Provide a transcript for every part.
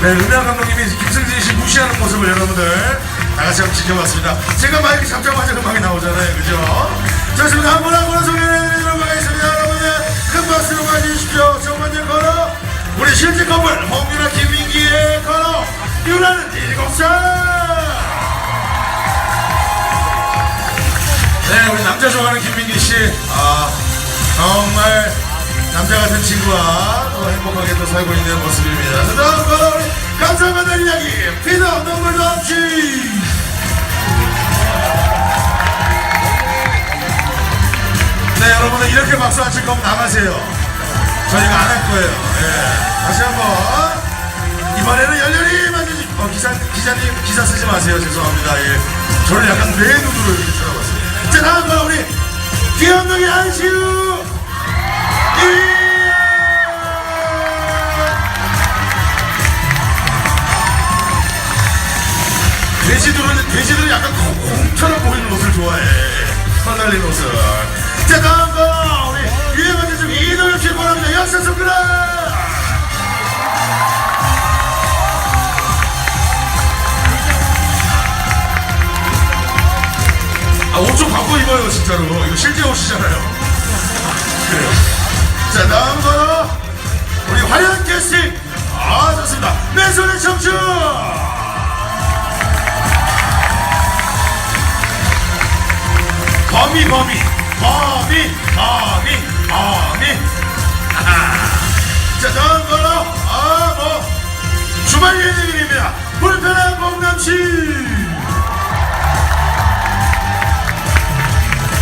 네, 음향 감독님이 김승진 씨 무시하는 모습을 여러분들 다 같이 한번 지켜봤습니다. 제가 마이크 잡자마자 음악이 나오잖아요. 그죠? 좋습니다. 한분 한 분 소개해드리도록 하겠습니다. 여러분들 큰 박수로 맞이해주십시오. 첫 번째 코너, 우리 실제 커플, 홍윤아 김민기의 코너, 유나는 일곱 살! 네, 우리 남자 좋아하는 김민기 씨, 아, 정말 남자 같은 친구와 또 행복하게 또 살고 있는 모습입니다. 자, 다음 코너, 우리 감사받는 이야기, 피자 눈물도 없이! 네, 여러분들 이렇게 박수 안 칠 거면 나가세요. 저희가 안 할 거예요. 예. 다시 한 번. 이번에는 열렬히 만져주 어, 기사, 기자님, 기사 쓰지 마세요. 죄송합니다. 예. 저를 약간 내 눈으로 이렇게 쳐다봤어요. 자, 다음 번 우리 귀염둥이 안시우! 돼지들은, 돼지들은 약간 공- 공처럼 보이는 옷을 좋아해. 흩날린 옷을. 자, 다음 거, 우리 유행어제 중 이동엽 씨 권합니다. 역사 손가락! 아, 옷 좀 바꿔 입어요, 진짜로. 이거 실제 옷이잖아요. 화려한 캐스팅. 아, 좋습니다. 내 손의 청춘! 범이 범이 범이 범이 범이. 자 다음 거로 아뭐 주말 예능입니다 불편한 봉남씨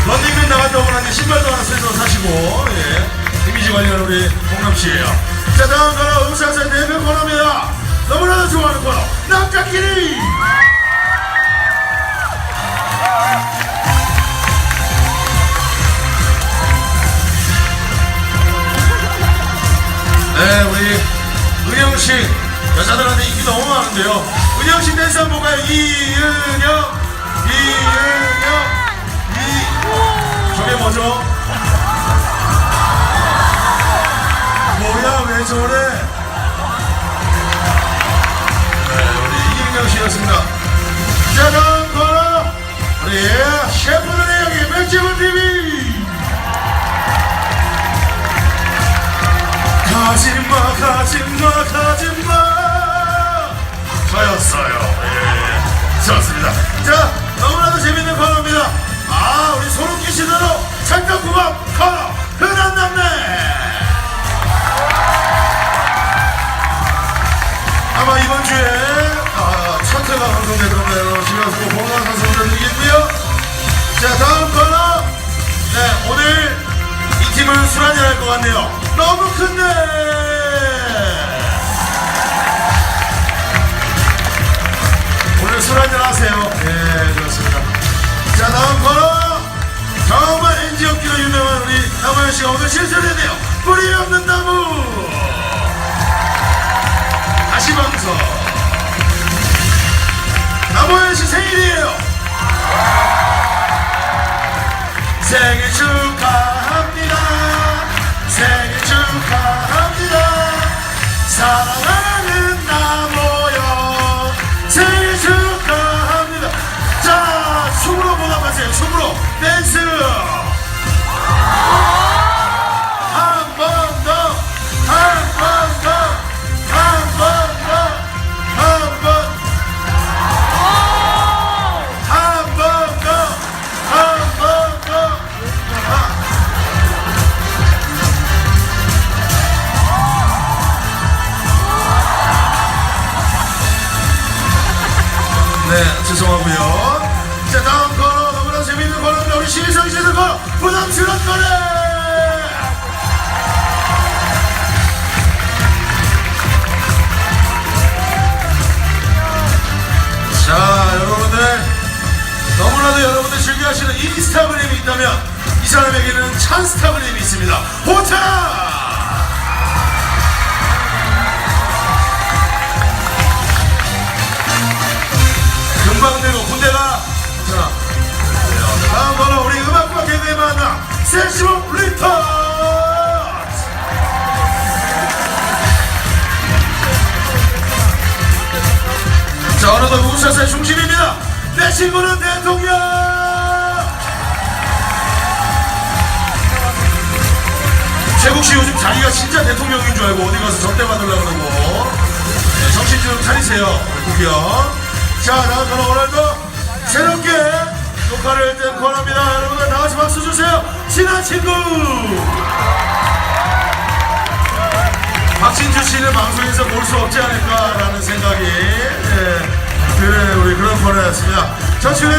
런닝맨 오고 나니 신발도 하나 새로 사시고 예 관리하는 우리 봉남씨예요 자 다음 거로 음사사 대표 코너입니다 너무나도 좋아하는 코너 남자끼리 네, 우리 은영 씨 여자들한테 인기 너무 많은데요. 은영 씨 댄스 한번 볼까요? 이은영, 이은영, 이 저게 뭐죠? 왜 저래? 네, 우리 이은영 씨였습니다. 자, 다음 코너 우리 셰프들의 이번 주에 아, 첫 회가 방송될 건데요 집에서 보는 선수들이겠고요. 자 다음 코너. 네 오늘 이 팀은 술 한잔 할 것 같네요. 너무 큰데 오늘 술 한잔 하세요. 예 그렇습니다. 자 다음 코너. 정말 없기로 유명한 우리 나무현 씨가 오늘 실수를 했네요. 뿌리 없는 나무 방송 나무현 씨 생일이에요. 생일 축하 죄송하고요. 자, 다음 코너 너무나 재밌는 코너입니다. 우리 시성 씨의 코너 부담스러운 노래. 자, 여러분들 너무나도 여러분들 즐겨하시는 인스타그램이 있다면 이 사람에게는 찬스타그램이 있습니다. 호타! 리터 자, 어느덧 우사사의 중심입니다. 내 친구는 대통령! 최국 씨 요즘 자기가 진짜 대통령인 줄 알고 어디 가서 전대 받으려고 그러고. 네, 정신 좀 차리세요, 국경. 자, 다음 저는 오늘도 새롭게 녹화를 뗀 코너입니다. 여러분들 다 같이 박수 주세요. 친한 친구! 박진주 씨는 방송에서 볼 수 없지 않을까라는 생각이 예, 드는 우리 그런 코너였습니다.